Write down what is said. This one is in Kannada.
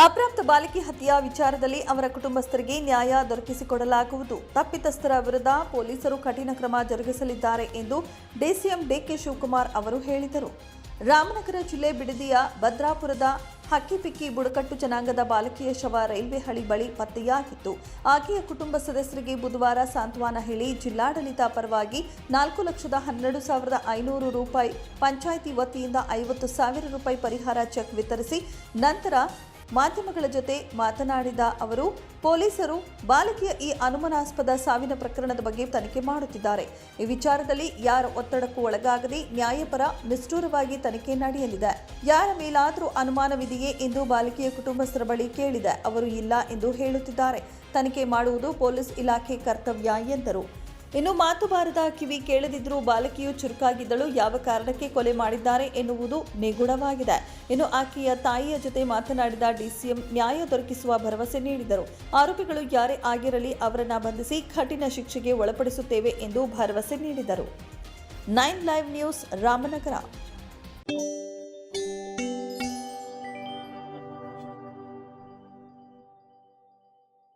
ಅಪ್ರಾಪ್ತ ಬಾಲಕಿ ಹತ್ಯೆಯ ವಿಚಾರದಲ್ಲಿ ಅವರ ಕುಟುಂಬಸ್ಥರಿಗೆ ನ್ಯಾಯ ದೊರಕಿಸಿಕೊಡಲಾಗುವುದು. ತಪ್ಪಿತಸ್ಥರ ವಿರುದ್ಧ ಪೊಲೀಸರು ಕಠಿಣ ಕ್ರಮ ಜರುಗಿಸಲಿದ್ದಾರೆ ಎಂದು ಡಿಸಿಎಂ ಡಿಕೆ ಶಿವಕುಮಾರ್ ಅವರು ಹೇಳಿದರು. ರಾಮನಗರ ಜಿಲ್ಲೆ ಬಿಡದಿಯ ಭದ್ರಾಪುರದ ಹಕ್ಕಿಪಿಕ್ಕಿ ಬುಡಕಟ್ಟು ಜನಾಂಗದ ಬಾಲಕಿಯ ಶವ ರೈಲ್ವೆ ಹಳಿ ಬಳಿ ಪತ್ತೆಯಾಗಿತ್ತು. ಆಕೆಯ ಕುಟುಂಬ ಸದಸ್ಯರಿಗೆ ಬುಧವಾರ ಸಾಂತ್ವನ ಹೇಳಿ ಜಿಲ್ಲಾಡಳಿತ ಪರವಾಗಿ ನಾಲ್ಕು ಲಕ್ಷದ ಹನ್ನೆರಡು ಸಾವಿರದ ಐನೂರು ರೂಪಾಯಿ ಪಂಚಾಯಿತಿ ವತಿಯಿಂದ ಐವತ್ತು ಸಾವಿರ ರೂಪಾಯಿ ಪರಿಹಾರ ಚೆಕ್ ವಿತರಿಸಿ ನಂತರ ಮಾಧ್ಯಮಗಳ ಜೊತೆ ಮಾತನಾಡಿದ ಅವರು, ಪೊಲೀಸರು ಬಾಲಕಿಯ ಈ ಅನುಮಾನಾಸ್ಪದ ಸಾವಿನ ಪ್ರಕರಣದ ಬಗ್ಗೆ ತನಿಖೆ ಮಾಡುತ್ತಿದ್ದಾರೆ. ಈ ವಿಚಾರದಲ್ಲಿ ಯಾರ ಒತ್ತಡಕ್ಕೂ ಒಳಗಾಗದೆ ನ್ಯಾಯಪರ, ನಿಷ್ಠೂರವಾಗಿ ತನಿಖೆ ನಡೆಯಲಿದೆ. ಯಾರ ಮೇಲಾದರೂ ಅನುಮಾನವಿದೆಯೇ ಎಂದು ಬಾಲಕಿಯ ಕುಟುಂಬಸ್ಥರ ಬಳಿ ಕೇಳಿದೆ. ಅವರು ಇಲ್ಲ ಎಂದು ಹೇಳುತ್ತಿದ್ದಾರೆ. ತನಿಖೆ ಮಾಡುವುದು ಪೊಲೀಸ್ ಇಲಾಖೆ ಕರ್ತವ್ಯ ಎಂದರು. ಇನ್ನು ಮಾತು ಬಾರದ ಕಿವಿ ಕೇಳದಿದ್ರೂ ಬಾಲಕಿಯು ಚುರುಕಾಗಿದ್ದಳು. ಯಾವ ಕಾರಣಕ್ಕೆ ಕೊಲೆ ಮಾಡಿದ್ದಾರೆ ಎನ್ನುವುದು ನಿಗೂಢವಾಗಿದೆ. ಇನ್ನು ಆಕೆಯ ತಾಯಿಯ ಜೊತೆ ಮಾತನಾಡಿದ ಡಿಸಿಎಂ ನ್ಯಾಯ ದೊರಕಿಸುವ ಭರವಸೆ ನೀಡಿದರು. ಆರೋಪಿಗಳು ಯಾರೇ ಆಗಿರಲಿ ಅವರನ್ನ ಬಂಧಿಸಿ ಕಠಿಣ ಶಿಕ್ಷೆಗೆ ಒಳಪಡಿಸುತ್ತೇವೆ ಎಂದು ಭರವಸೆ ನೀಡಿದರು. Nine live news Ramanagara.